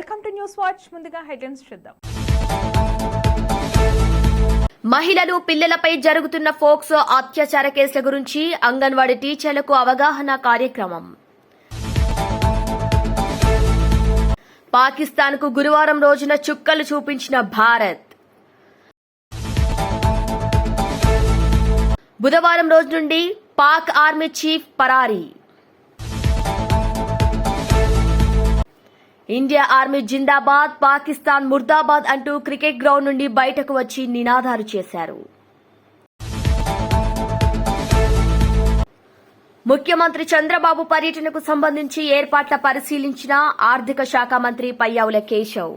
Welcome to news watch. ముందుగా headlines చూద్దాం. మహిళలు పిల్లలపై జరుగుతున్న ఫోక్సో అత్యాచార కేసుల గురించి అంగన్వాడీ టీచర్లకు అవగాహన కార్యక్రమం. పాకిస్తాన్కు గురువారం రోజున చుక్కలు చూపించిన భారత్. బుధవారం రోజు నుండి పాక్ ఆర్మీ చీఫ్ పరారీ. ఇండియా ఆర్మీ జిందాబాద్ పాకిస్తాన్ ముర్దాబాద్ అంటూ క్రికెట్ గ్రౌండ్ నుండి బయటకు వచ్చి నినాదాలు చేశారు. ముఖ్యమంత్రి చంద్రబాబు పర్యటనకు సంబంధించి ఏర్పాట్ల పరిశీలించిన ఆర్థిక శాఖ మంత్రి పయ్యావుల కేశవ్.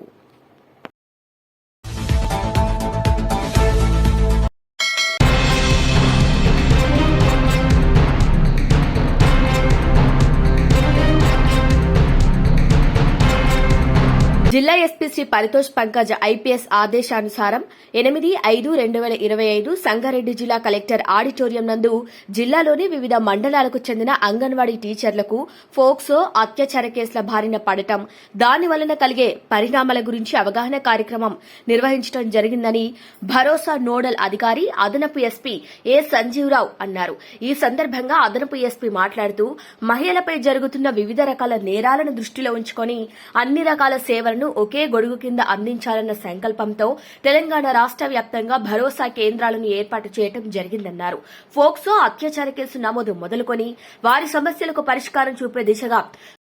జిల్లా ఎస్పీ శ్రీ పరితోష్ పంకజ్ ఐపీఎస్ ఆదేశానుసారం ఎనిమిది ఐదు రెండు వేల ఇరవై ఐదు సంగారెడ్డి జిల్లా కలెక్టర్ ఆడిటోరియం నందు జిల్లాలోని వివిధ మండలాలకు చెందిన అంగన్వాడీ టీచర్లకు ఫోక్సో అత్యాచార కేసుల బారిన పడటం దాని వలన కలిగే పరిణామాల గురించి అవగాహన కార్యక్రమం నిర్వహించడం జరిగిందని భరోసా నోడల్ అధికారి అదనపు ఎస్పీ ఏ సంజీవరావు అన్నారు. ఈ సందర్భంగా అదనపు ఎస్పీ మాట్లాడుతూ మహిళలపై జరుగుతున్న వివిధ రకాల నేరాలను దృష్టిలో ఉంచుకొని అన్ని రకాల సేవలను ఒకే గొడుగు కింద అందించాలన్న సంకల్పంతో తెలంగాణ రాష్ట్ర వ్యాప్తంగా భరోసా కేంద్రాలను ఏర్పాటు చేయడం జరిగిందన్నారు. ఫోక్సో అత్యాచార కేసు నమోదు మొదలుకొని వారి సమస్యలకు పరిష్కారం చూపే దిశగా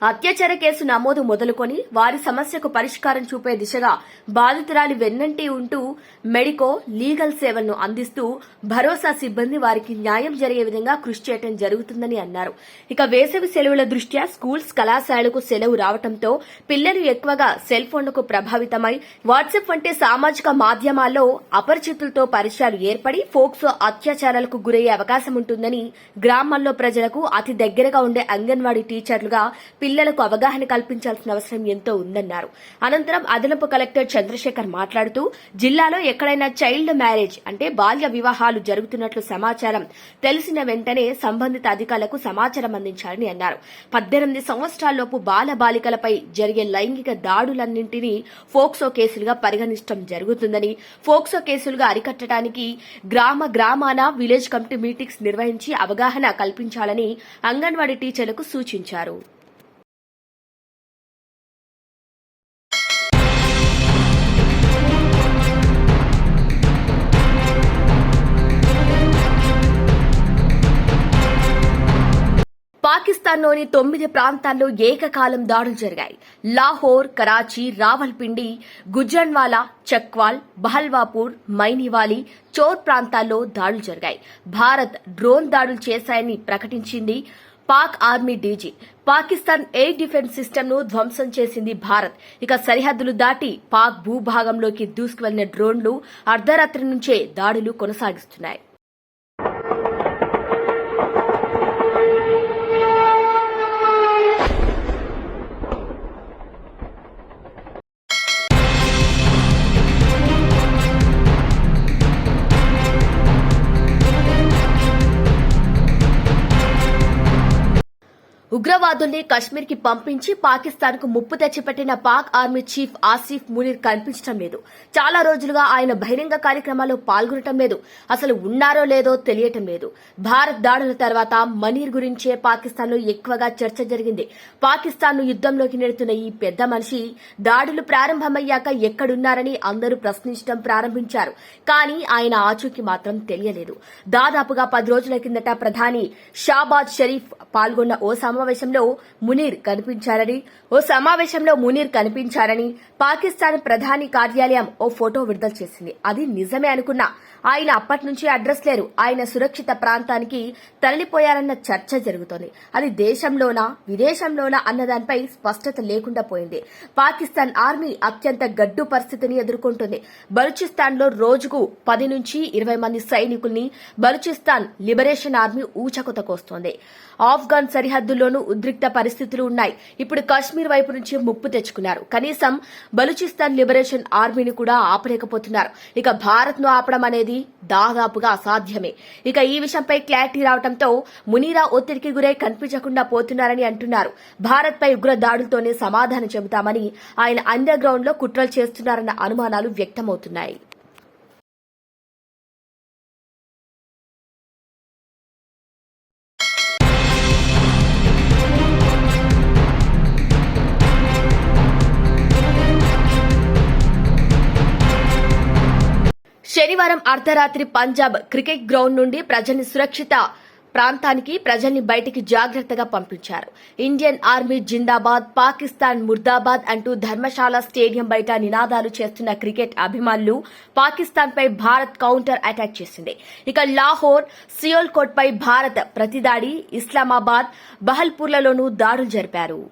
అత్యాచార కేసు నమోదు మొదలుకొని వారి సమస్యకు పరిష్కారం చూపే దిశగా బాధితురాలి వెన్నంటి ఉంటూ మెడికో లీగల్ సేవలను అందిస్తూ భరోసా సిబ్బంది వారికి న్యాయం జరిగే విధంగా కృషి చేయడం జరుగుతుందని అన్నారు. ఇక వేసవి సెలవుల దృష్ట్యా స్కూల్స్ కళాశాలకు సెలవు రావడంతో పిల్లలు ఎక్కువగా సెల్ ఫోన్లకు ప్రభావితమై వాట్సాప్ వంటి సామాజిక మాధ్యమాల్లో అపరిచితులతో పరిచయాలు ఏర్పడి ఫోక్సో అత్యాచారాలకు గురయ్యే అవకాశం ఉంటుందని గ్రామాల్లో ప్రజలకు అతి దగ్గరగా ఉండే అంగన్వాడీ టీచర్లుగా పిల్లలకు అవగాహన కల్పించాల్సిన అవసరం ఎంతో ఉందన్నారు. అనంతరం అదనపు కలెక్టర్ చంద్రశేఖర్ మాట్లాడుతూ జిల్లాలో ఎక్కడైనా చైల్డ్ మ్యారేజ్ అంటే బాల్య వివాహాలు జరుగుతున్నట్లు సమాచారం తెలిసిన వెంటనే సంబంధిత అధికారులకు సమాచారం అందించాలని అన్నారు. పద్దెనిమిది సంవత్సరాల్లోపు బాల బాలికలపై జరిగే లైంగిక దాడులన్నింటినీ ఫోక్సో కేసులుగా పరిగణించడం జరుగుతుందని ఫోక్సో కేసులుగా అరికట్టడానికి గ్రామ గ్రామాన విలేజ్ కమిటీ మీటింగ్స్ నిర్వహించి అవగాహన కల్పించాలని అంగన్వాడీ టీచర్లకు సూచించారు. పాకిస్తాన్లోని తొమ్మిది ప్రాంతాల్లో ఏకకాలం దాడులు జరిగాయి. లాహోర్ కరాచీ రావల్పిండి గుజ్జన్వాలా చక్వాల్ బహల్వాపూర్ మైనివాలి చోర్ ప్రాంతాల్లో దాడులు జరిగాయి. భారత్ డ్రోన్ దాడులు చేశాయని ప్రకటించింది Pak army DG. Pakistan air defence సిస్టమ్ను ధ్వంసం చేసింది భారత్. ఇక సరిహద్దులు దాటి పాక్ భూభాగంలోకి దూసుకువెళ్ళిన డ్రోన్లు అర్ధరాత్రి నుంచే దాడులు కొనసాగిస్తున్నాయి. ఉగ్రవాదుల్ని కశ్మీర్కి పంపించి పాకిస్తాన్కు ముప్పు తెచ్చిపెట్టిన పాక్ ఆర్మీ చీఫ్ ఆసిఫ్ మునీర్ కనిపించడం లేదు. చాలా రోజులుగా ఆయన బహిరంగ కార్యక్రమాల్లో పాల్గొనటం లేదు. అసలు ఉన్నారో లేదో తెలియటం లేదు. భారత్ దాడుల తర్వాత మనీర్ గురించే పాకిస్తాన్లో ఎక్కువగా చర్చ జరిగింది. పాకిస్తాన్ను యుద్దంలోకి నెడుతున్న ఈ పెద్ద మనిషి దాడులు ప్రారంభమయ్యాక ఎక్కడున్నారని అందరూ ప్రశ్నించడం ప్రారంభించారు. కానీ ఆయన ఆచూకీ మాత్రం తెలియలేదు. దాదాపుగా పది రోజుల కిందట ప్రధాని షాబాజ్ షరీఫ్ పాల్గొన్న ఓ సమావేశంలో మునీర్ కనిపించారని ఓ సమావేశంలో మునీర్ కనిపించారని పాకిస్తాన్ ప్రధాని కార్యాలయం ఓ ఫోటో విడుదల చేసింది. అది నిజమే అనుకున్నా ఆయన అప్పటి నుంచి అడ్రస్ లేరు. ఆయన సురక్షిత ప్రాంతానికి తరలిపోయారన్న చర్చ జరుగుతోంది. అది దేశంలోనా విదేశంలోనా అన్న దానిపై స్పష్టత లేకుండా పోయింది. పాకిస్తాన్ ఆర్మీ అత్యంత గడ్డు పరిస్థితిని ఎదుర్కొంటుంది. బలూచిస్తాన్లో రోజుకు పది నుంచి ఇరవై మంది సైనికుల్ని బలూచిస్తాన్ లిబరేషన్ ఆర్మీ ఊచకొతకొస్తోంది ఆఫ్ఘాన్ సరిహద్దుల్లోనూ ఉద్రిక్త పరిస్థితులు ఉన్నాయి. ఇప్పుడు కాశ్మీర్ వైపు నుంచి ముప్పు తెచ్చుకున్నారు. కనీసం బలూచిస్తాన్ లిబరేషన్ ఆర్మీని కూడా ఆపలేకపోతున్నారు. ఇక భారత్ను ఆపడం అనేది దాదాపుగా అసాధ్యమే. ఇక ఈ విషయంపై క్లారిటీ రావడంతో మునీరా ఒత్తిడికి గురై కనిపించకుండా పోతున్నారని అంటున్నారు. భారత్ పై ఉగ్ర దాడులతోనే సమాధానం చెబుతామని ఆయన అండర్ గ్రౌండ్లో కుట్రలు చేస్తున్నారన్న అనుమానాలు వ్యక్తమవుతున్నాయి. శనివారం అర్ధరాత్రి పంజాబ్ క్రికెట్ గ్రౌండ్ నుండి ప్రజల్ని సురక్షిత ప్రాంతానికి ప్రజల్ని బయటికి జాగ్రత్తగా పంపించారు. ఇండియన్ ఆర్మీ జిందాబాద్ పాకిస్తాన్ ముర్దాబాద్ అంటూ ధర్మశాల స్టేడియం బయట నినాదాలు చేస్తున్న క్రికెట్ అభిమానులు పాకిస్తాన్పై భారత్ కౌంటర్ అటాక్ చేసింది. ఇక లాహోర్ సియోల్కోట్పై భారత్ ప్రతిదాడి ఇస్లామాబాద్ బహల్పూర్లలోనూ దాడులు జరిపారు.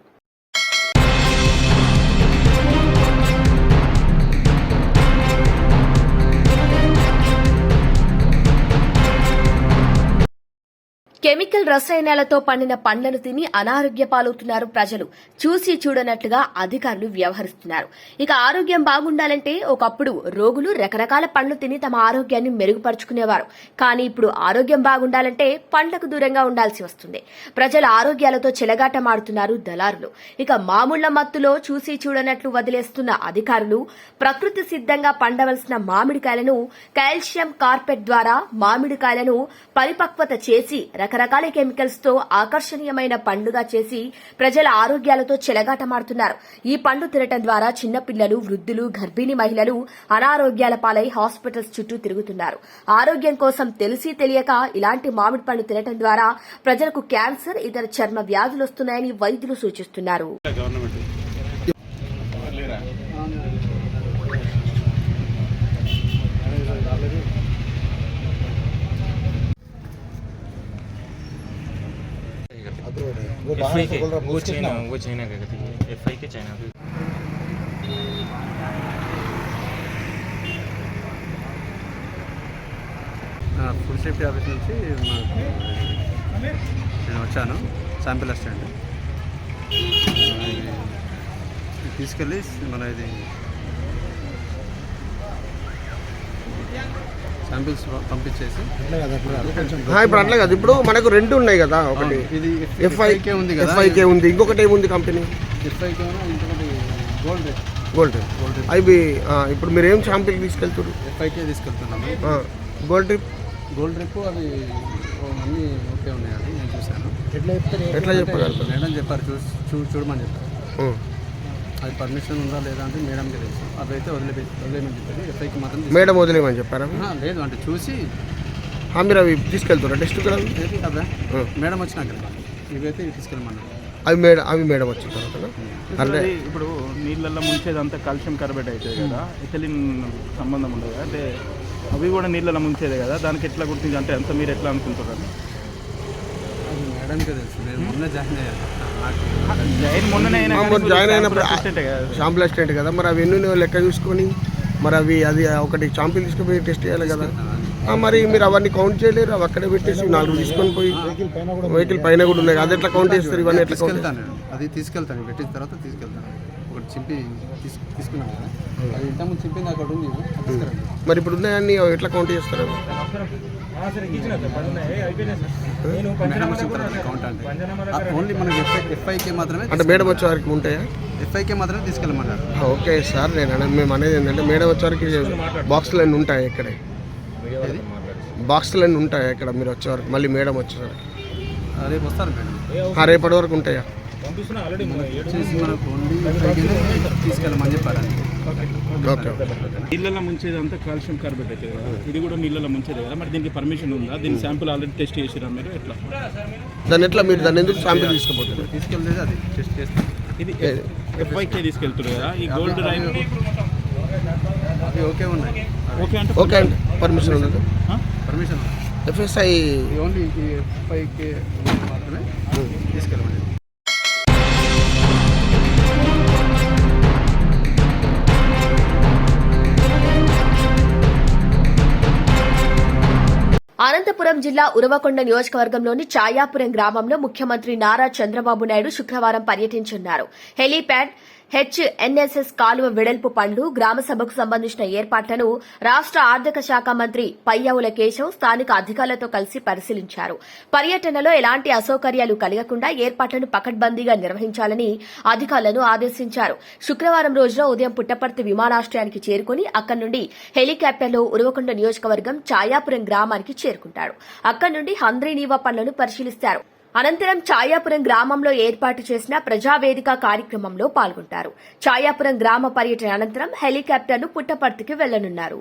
కెమికల్ రసాయనాలతో పండిన పండ్లను తిని అనారోగ్య పాలవుతున్నారు ప్రజలు. చూసి చూడనట్లుగా అధికారులు వ్యవహరిస్తున్నారు. ఇక ఆరోగ్యం బాగుండాలంటే ఒకప్పుడు రోగులు రకరకాల పండ్లు తిని తమ ఆరోగ్యాన్ని మెరుగుపరుచుకునేవారు. కానీ ఇప్పుడు ఆరోగ్యం బాగుండాలంటే పండ్లకు దూరంగా ఉండాల్సి వస్తుంది. ప్రజల ఆరోగ్యాలతో చెలగాటమాడుతున్నారు దళారులు. ఇక మామూళ్ళ మత్తులో చూసి చూడనట్లు వదిలేస్తున్న అధికారులు ప్రకృతి సిద్ధంగా పండవలసిన మామిడికాయలను కాల్షియం కార్పెట్ ద్వారా మామిడికాయలను పరిపక్వత చేసి రకరకాల కెమికల్స్తో ఆకర్షణీయమైన పండుగా చేసి ప్రజల ఆరోగ్యాలతో చెలగాటమాడుతున్నారు. ఈ పండు తినటం ద్వారా చిన్నపిల్లలు వృద్ధులు గర్భిణీ మహిళలు అనారోగ్యాల పాలై హాస్పిటల్స్ చుట్టూ తిరుగుతున్నారు. ఆరోగ్యం కోసం తెలిసి తెలియక ఇలాంటి మామిడి పండు తినటం ద్వారా ప్రజలకు క్యాన్సర్ ఇతర చర్మ వ్యాధులు వస్తున్నాయని వైద్యులు సూచిస్తున్నారు గవర్నమెంట్ वो एफ बाहर आई से के बोल रहा वो उसके चाइना खिलाफ। वो चाइना का कहती है एफ आई के चाइना का ఆ, ఫుడ్ సేఫ్టీ ఆఫీస్ నుంచి మాకు నేను వచ్చాను శాంపిల్ అసిస్టెంట్ ఆ, ఇది ఇది తీసుకెళ్ళి మన ఇది శాంపిల్స్ పంపించేసి. ఇప్పుడు అది అట్లా కదా. ఇప్పుడు మనకు రెండు ఉన్నాయి కదా ఒకటి. ఇది ఎఫ్ఐ ఎఫ్ఐకే ఉంది కదా ఎఫ్ఐకే ఉంది. ఇంకొకటి ఏముంది కంపెనీ ఎఫ్ఐకే ఇంకొకటి గోల్డ్ గోల్డ్ గోల్డ్ అవి ఇప్పుడు మీరు ఏం షాంపిల్ తీసుకెళ్తారు? ఎఫ్ఐకే తీసుకెళ్తున్నాము. గోల్డ్ ట్రిప్ గోల్డ్ రేపు అవి ఓ అన్నీ ఓకే ఉన్నాయండి నేను చూశాను. ఎట్లా చెప్తారు? ఎట్లా చెప్పగలుగుతారు? మేడం చెప్పారు చూసి చూ చూడమని చెప్పారు. అది పర్మిషన్ ఉందా లేదా అంటే మేడంకి తెలుసు. అవి అయితే వదిలే వదిలేమని చెప్పారు ఎఫ్ఐకి మాత్రం తీసుకు- మేడం వదిలేమని చెప్పారా? ఆహా, లేదు అంటే చూసి ఆ, మీరు అవి తీసుకెళ్తారా? టెస్ట్ కూడా? ఏది ఆ. మేడం వచ్చినాక ఇవైతే ఇవి తీసుకెళ్ళమన్నారు. అవి మేడం అవి మేడం వచ్చిన తర్వాత అంటే అది ఇప్పుడు నీళ్ళల్లో ముంచేదంతా కాల్షియం కార్బేట్ అవుతుంది కదా. ఇథలిన్ సంబంధం ఉండదు అంటే అవి కూడా నీళ్ళలో ముంచేదే కదా. దానికి ఎట్లా గుర్తించి అంటే అంత మీరు ఎట్లా అనుకుంటున్నారు? అది మేడంకే తెలుసు. నేను మొన్న జాయిన్ అయ్యాను. జాయిన్ అయినప్పుడు. షాంపుల్ అసిస్టెంట్ కదా. మరి అవి ఎన్ని లెక్క చూసుకొని మరి అవి అది ఒకటి షాంపుల్ తీసుకుపోయి టెస్ట్ చేయాలి కదా. మరి మీరు అవన్నీ కౌంట్ చేయలేరు. అవి అక్కడే పెట్టేసి నాలుగు తీసుకొని పోయి వెహికల్ పైన కూడా ఉన్నాయి. అది ఎట్లా కౌంట్ చేస్తారు? ఇవన్నీ ఎట్లా కౌంట్. అది తీసుకెళ్తాను. పెట్టిన తర్వాత తీసుకెళ్తాను. ఒకటి చింపి తీసు తీసుకున్నాను కదా. అది ఇంతకుముందు చింపింది అక్కడ ఉంది. మరి ఇప్పుడు ఉన్నాయన్నీ ఎట్లా కౌంట్ చేస్తారు? అంటే ఓన్లీ మనకి ఎఫ్ఐ ఎఫ్ఐకే మాత్రమే అంటే మేడం వచ్చే వరకు ఉంటాయా? ఎఫ్ఐకే మాత్రమే తీసుకెళ్ళమన్నారు. ఓకే సార్ నేను మేము అనేది ఏంటంటే మేడం వచ్చే వరకు బాక్సులు అన్నీ ఉంటాయి ఇక్కడే? బాక్సులు అన్నీ ఉంటాయి ఇక్కడ మీరు వచ్చే వరకు? మళ్ళీ మేడం వచ్చేసరికి రేపు వస్తారు మేడం. రేపటి వరకు ఉంటాయా? తీసుకెళ్ళమని చెప్పారండి. నీళ్ళలో ముంచేదంతా కాల్షియం కార్బేట్ అవుతుంది కదా. ఇది కూడా నీళ్ళలో ముంచేదే కదా. మరి దీనికి పర్మిషన్ ఉందా? దీని శాంపుల్ ఆల్రెడీ టెస్ట్ చేసిరా మీరు? ఎట్లా? దాన్ని ఎట్లా మీరు దాన్ని ఎందుకు శాంపిల్ తీసుకుపోతారు? తీసుకెళ్ళేది అది. టెస్ట్ చేస్తాం. ఇది ఎఫ్ఐకే తీసుకెళ్తున్నారు కదా. ఈ గోల్డ్ రైన్ ఓకే ఉన్నాయి. ఓకే అంటే ఓకే అండి పర్మిషన్ ఆ? పర్మిషన్ ఉంది. ఎఫ్ఎస్ఐ ఓన్లీ ఈ ఎఫ్ఐకే మాత్రమే తీసుకెళ్ళమని అనంతపురం జిల్లా ఉరవకొండ నియోజకవర్గంలోని ఛాయాపురం గ్రామంలో ముఖ్యమంత్రి నారా చంద్రబాబు నాయుడు శుక్రవారం పర్యటించనున్నారు. హెలీప్యాడ్ హెచ్ఎన్ఎస్ఎస్ కాలువ వెడల్పు పనులు గ్రామ సభకు సంబంధించిన ఏర్పాట్లను రాష్ట ఆర్థిక శాఖ మంత్రి పయ్యావుల కేశవ్ స్థానిక అధికారులతో కలిసి పరిశీలించారు. పర్యటనలో ఎలాంటి అసౌకర్యాలు కలగకుండా ఏర్పాట్లను పకడ్బందీగా నిర్వహించాలని అధికారులను ఆదేశించారు. శుక్రవారం రోజున ఉదయం పుట్టపర్తి విమానాశ్రయానికి చేరుకుని అక్కడి నుండి హెలికాప్టర్లో ఉరవకొండ నియోజకవర్గం ఛాయాపురం గ్రామానికి చేరుకుంటారు. అక్కడి నుండి హంద్రీనీవా పనులను పరిశీలిస్తారు. అనంతరం ఛాయాపురం గ్రామంలో ఏర్పాటు చేసిన ప్రజావేదిక కార్యక్రమంలో పాల్గొంటారు. ఛాయాపురం గ్రామ పర్యటన అనంతరం హెలికాప్టర్ను పుట్టపర్తికి వెళ్ళనున్నారు.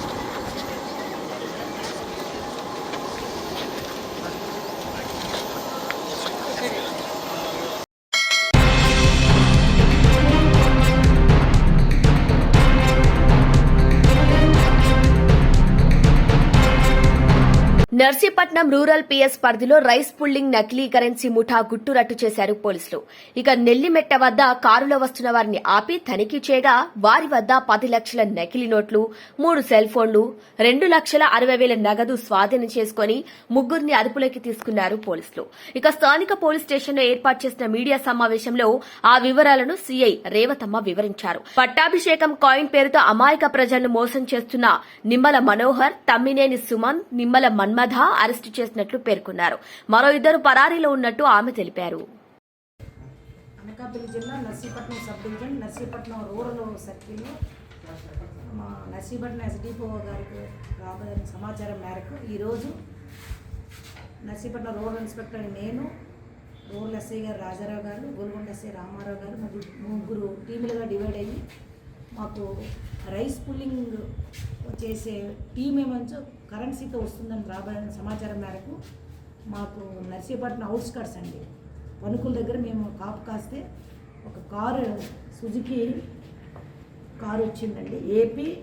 నర్సీపట్నం రూరల్ పిఎస్ పరిధిలో రైస్ పుల్లింగ్ నకిలీ కరెన్సీ ముఠా గుట్టురట్టు చేశారు పోలీసులు. ఇక నెల్లిమెట్ట వద్ద కారులో వస్తున్న వారిని ఆపి తనిఖీ చేయగా వారి వద్ద పది లక్షల నకిలీ నోట్లు మూడు సెల్ ఫోన్లు రెండు లక్షల అరవై వేల నగదు స్వాధీనం చేసుకుని ముగ్గురిని అదుపులోకి తీసుకున్నారు పోలీసులు. ఇక స్థానిక పోలీస్ స్టేషన్లో ఏర్పాటు చేసిన మీడియా సమావేశంలో ఆ వివరాలను సీఐ రేవతమ్మ వివరించారు. పట్టాభిషేకం కాయిన్ పేరుతో అమాయక ప్రజలను మోసం చేస్తున్న నిమ్మల మనోహర్ తమ్మినేని సుమన్ నిమ్మల మన్మథ అరెస్టు చేసినట్లు పేర్కొన్నారు. మరో ఇద్దరు పరారీలో ఉన్నట్టు ఆమె తెలిపారు. అనకాపల్లి జిల్లా Narsipatnam sub division Narsipatnam rural సర్కిల్లో మా నర్సీపట్నం ఎస్డిపో గారికి రాబోయే సమాచారం మేరకు ఈరోజు నర్సీపట్నం రూరల్ ఇన్స్పెక్టర్ నేను రూరల్ ఎస్ఐ గారు రాజారావు గారు గోల్కొండ ఎస్ఐ రామారావు గారు ముగ్గురు ముగ్గురు టీములుగా డివైడ్ అయ్యి మాకు రైస్ పుల్లింగ్ చేసే టీం ఏమంచో కరెన్సీతో వస్తుందని రాబడిన సమాచారం మేరకు మాకు నర్సీపట్నం అవుట్స్కట్స్ అండి. వణుకుల దగ్గర మేము కాపు కాస్తే ఒక కారు సుజుకి కారు వచ్చిందండి. ఏపీ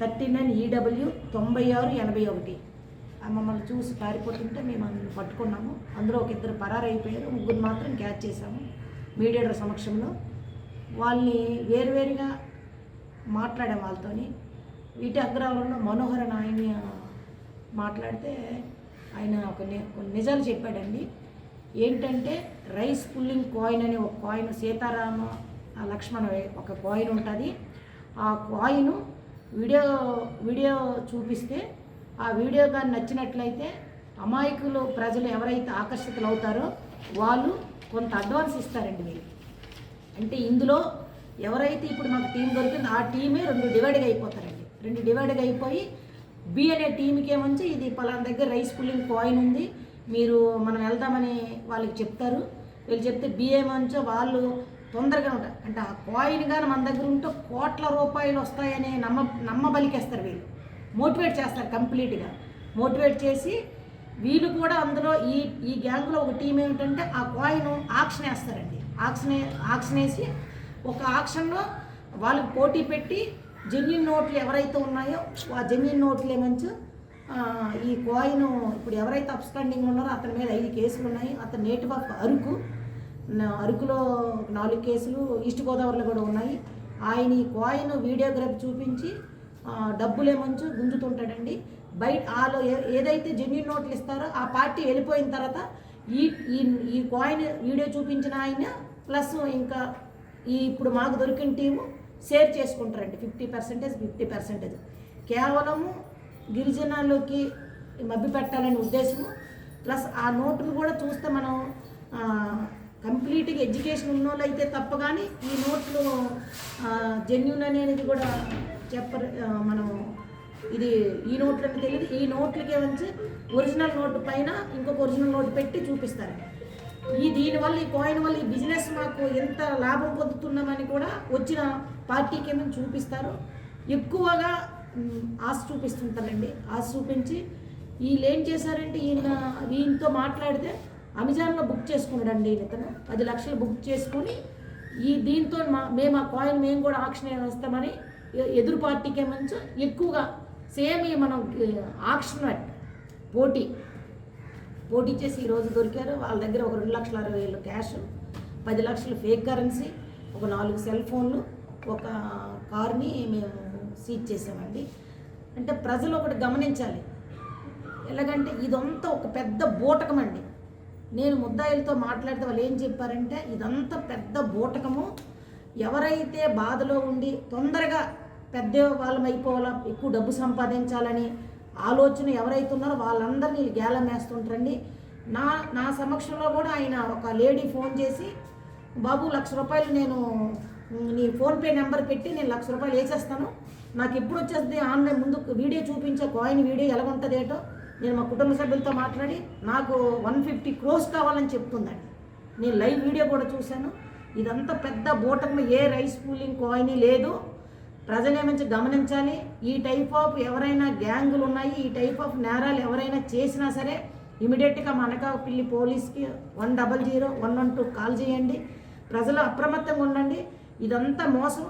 థర్టీ నైన్ ఈడబ్ల్యూ తొంభై ఆరు ఎనభై ఒకటి. ఆ మమ్మల్ని చూసి పారిపోతుంటే మేము అందులో పట్టుకున్నాము. అందులో ఒక ఇద్దరు పరారైపోయారు. ముగ్గురు మాత్రం క్యాచ్ చేశాము మీడియేటర్ సమక్షంలో. వాళ్ళని వేరువేరుగా మాట్లాడాం వాళ్ళతోని. వీటి అగ్రహారంలో మనోహర నాయని మాట్లాడితే ఆయన ఒక నిజాలు చెప్పాడండి. ఏంటంటే రైస్ పుల్లింగ్ కాయిన్ అనే ఒక కాయిన్ సీతారామ లక్ష్మణ్ లక్ష్మణ ఒక కాయిన్ ఉంటుంది. ఆ కాయిన్ వీడియో వీడియో చూపిస్తే ఆ వీడియో కానీ నచ్చినట్లయితే అమాయకులు ప్రజలు ఎవరైతే ఆకర్షితులు అవుతారో వాళ్ళు కొంత అడ్వాన్స్ ఇస్తారండి మీరు. అంటే ఇందులో ఎవరైతే ఇప్పుడు మాకు టీం దొరికిందో ఆ టీమే రెండు డివైడ్గా అయిపోతారండి. రెండు డివైడ్గా అయిపోయి బి అనే టీంకి ఏమంచి ఇది పలానా దగ్గర రైస్ పుల్లింగ్ కాయిన్ ఉంది. మీరు మనం వెళ్దామని వాళ్ళకి చెప్తారు. వీళ్ళు చెప్తే బి ఏమంచో వాళ్ళు తొందరగా ఉంటారు. అంటే ఆ కాయిన్ కానీ మన దగ్గర ఉంటే కోట్ల రూపాయలు వస్తాయని నమ్మ నమ్మబలికేస్తారు వీళ్ళు. మోటివేట్ చేస్తారు కంప్లీట్గా మోటివేట్ చేసి వీళ్ళు కూడా అందులో ఈ ఈ గ్యాంగ్లో ఒక టీం ఏమిటంటే ఆ కాయిన్ ఆక్షన్ వేస్తారండి. ఆక్షన్ ఆక్షన్ వేసి ఒక ఆక్షన్లో వాళ్ళకి పోటీ పెట్టి జెన్యున్ నోట్లు ఎవరైతే ఉన్నాయో ఆ జెన్యున్ నోట్లు ఏమంచు ఈ కాయిన్ ఇప్పుడు ఎవరైతే అప్స్టాండింగ్ ఉన్నారో అతని మీద ఐదు కేసులు ఉన్నాయి. అతను నేటివ్ ఆఫ్ అరకు అరకులో నాలుగు కేసులు ఈస్ట్ గోదావరిలో కూడా ఉన్నాయి. ఆయన ఈ కాయిన్ వీడియోగ్రాఫ్ చూపించి ఆ, డబ్బులేమంచు గుంజుతుంటాడండి. బయట ఆలో ఏ- ఏదైతే జెన్యున్ నోట్లు ఇస్తారో ఆ పార్టీ వెళ్ళిపోయిన తర్వాత ఈ ఈ ఈ కాయిన్ వీడియో చూపించిన ఆయన ప్లస్ ఇంకా ఈ ఇప్పుడు మాకు దొరికిన టీము షేర్ చేసుకుంటారండి. Fifty percentage fifty percentage. కేవలము గిరిజనాల్లోకి మభ్య పెట్టాలనే ఉద్దేశము. ప్లస్ ఆ నోటును కూడా చూస్తే మనం కంప్లీట్గా ఎడ్యుకేషన్ ఉన్నోళ్ళు అయితే తప్ప కానీ ఈ నోట్లు జెన్యున్ అనేది కూడా చెప్పరు మనం ఇది ఈ నోట్లు అంటే తెలియదు. ఈ నోట్లకే వచ్చి ఒరిజినల్ నోటు పైన ఇంకొక ఒరిజినల్ నోటు పెట్టి చూపిస్తారు ఈ దీనివల్ల ఈ కాయిన్ వల్ల ఈ బిజినెస్ మాకు ఎంత లాభం పొందుతున్నామని కూడా వచ్చిన పార్టీకి ఏమైనా చూపిస్తారు. ఎక్కువగా ఆశ చూపిస్తుంటారండి. ఆశ చూపించి వీళ్ళు ఏం చేశారంటే ఈయన ఈయనతో మాట్లాడితే అమెజాన్లో బుక్ చేసుకున్నాడండి ఈయన ఇతను పది లక్షలు బుక్ చేసుకొని ఈ దీంతో మా మేము ఆ కాయిన్ మేము కూడా ఆక్షన్ వేస్తామని ఎదురు పార్టీకి ఏమంచు ఎక్కువగా సేమ్ ఈ మనం ఆక్షన్ పోటీ పోటీ చేసి ఈరోజు దొరికారు. వాళ్ళ దగ్గర ఒక రెండు లక్షల అరవై వేలు క్యాష్ పది లక్షలు ఫేక్ కరెన్సీ ఒక నాలుగు సెల్ ఫోన్లు ఒక కార్ని మేము సీజ్ చేసామండి. అంటే ప్రజలు ఒకటి గమనించాలి. ఎలాగంటే ఇదంతా ఒక పెద్ద బూటకం అండి. నేను ముద్దాయిలతో మాట్లాడితే వాళ్ళు ఏం చెప్పారంటే ఇదంతా పెద్ద బూటకము. ఎవరైతే బాధలో ఉండి తొందరగా పెద్ద వాళ్ళం అయిపోవాలా ఎక్కువ డబ్బు సంపాదించాలని ఆలోచన ఎవరైతే ఉన్నారో వాళ్ళందరినీ గేలం వేస్తుంటారండి నా నా సమక్షంలో కూడా ఆయన ఒక లేడీ ఫోన్ చేసి బాబు లక్ష రూపాయలు నేను నీ ఫోన్పే నెంబర్ పెట్టి నేను లక్ష రూపాయలు వేసేస్తాను. నాకు ఎప్పుడు వచ్చేస్తుంది ఆన్లైన్ ముందు వీడియో చూపించే కాయిన్ వీడియో ఎలా ఉంటుంది ఏటో నేను మా కుటుంబ సభ్యులతో మాట్లాడి నాకు వన్ ఫిఫ్టీ క్రోస్ కావాలని చెప్తుందండి. నేను లైవ్ వీడియో కూడా చూశాను. ఇదంతా పెద్ద బూటకం ఏ రైస్ పూలింగ్ కాయిన్ లేదు. ప్రజలేమించి గమనించాలి. ఈ టైప్ ఆఫ్ ఎవరైనా గ్యాంగులు ఉన్నాయి ఈ టైప్ ఆఫ్ నేరాలు ఎవరైనా చేసినా సరే ఇమీడియట్గా మనకాపిల్లి అనకాపల్లి పోలీస్కి one double zero one one two call చేయండి. ప్రజలు అప్రమత్తంగా ఉండండి. ఇదంతా మోసం.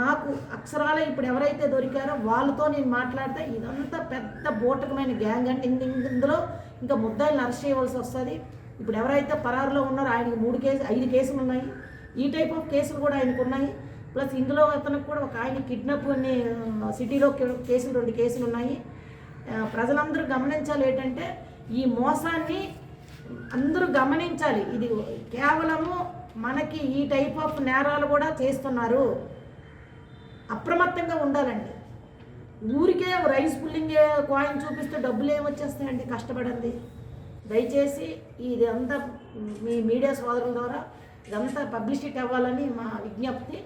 నాకు అక్షరాల ఇప్పుడు ఎవరైతే దొరికారో వాళ్ళతో నేను మాట్లాడితే ఇదంతా పెద్ద బూటకమైన గ్యాంగ్ అంటే ఇందులో ఇంకా ముద్దాయిలను అరెస్ట్ చేయవలసి వస్తుంది. ఇప్పుడు ఎవరైతే పరారులో ఉన్నారో ఆయనకి మూడు కేసు ఐదు కేసులు ఉన్నాయి. ఈ టైప్ ఆఫ్ కేసులు కూడా ఆయనకు ఉన్నాయి. ప్లస్ ఇందులో అతనికి కూడా ఒక ఆయన కిడ్నాప్ అనే సిటీలో కేసులు రెండు కేసులు ఉన్నాయి. ప్రజలందరూ గమనించాలి ఏంటంటే ఈ మోసాన్ని అందరూ గమనించాలి. ఇది కేవలము మనకి ఈ టైప్ ఆఫ్ నేరాలు కూడా చేస్తున్నారు. అప్రమత్తంగా ఉండాలండి. ఊరికే రైస్ పుల్లింగ్ కాయిన్ చూపిస్తే డబ్బులు ఏమొచ్చేస్తాయండి కష్టపడింది దయచేసి ఇది అంతా మీ మీడియా సోదరుల ద్వారా ఇదంతా పబ్లిసిటీ అవ్వాలని మా విజ్ఞప్తి.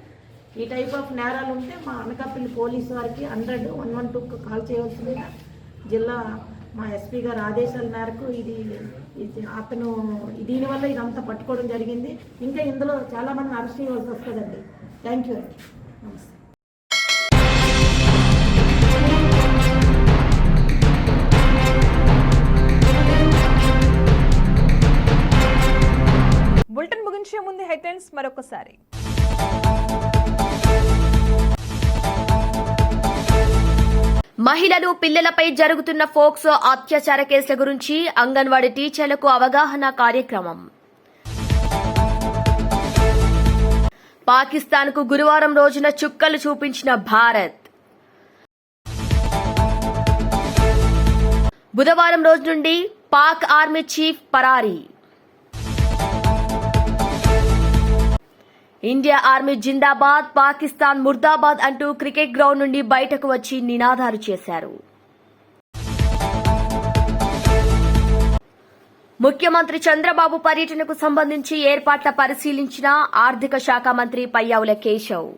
ఈ టైప్ ఆఫ్ నేరాలు ఉంటే మా అనకాపల్లి పోలీసు వారికి హండ్రెడ్ వన్ వన్ టూకు కాల్ చేయవలసిందిగా జిల్లా మా ఎస్పీ గారు ఆదేశాల మేరకు ఇది ఇది అతను దీనివల్ల ఇదంతా పట్టుకోవడం జరిగింది. ఇంకా ఇందులో చాలామంది అరెస్ట్ చేయవలసి వస్తుందండి. థ్యాంక్ యూ అండి నమస్తే బులెటిన్ ముగించే ముందు హెడ్లైన్స్ మరొకసారి. మహిళలు పిల్లలపై జరుగుతున్న ఫోక్సో అత్యాచార కేసుల గురించి అంగన్వాడీ టీచర్లకు అవగాహన కార్యక్రమం. పాకిస్తాన్కు గురువారం రోజున చుక్కలు చూపించిన భారత్. బుధవారం రోజు నుండి పాక్ ఆర్మీ చీఫ్ పరారీ. ఇండియా ఆర్మీ జిందాబాద్ పాకిస్తాన్ ముర్దాబాద్ అంటూ క్రికెట్ గ్రౌండ్ నుండి బయటకు వచ్చి నినాదాలు చేశారు. ముఖ్యమంత్రి చంద్రబాబు పర్యటనకు సంబంధించి ఏర్పాట్ల పరిశీలించిన ఆర్థిక శాఖ మంత్రి పయ్యావుల కేశవ్.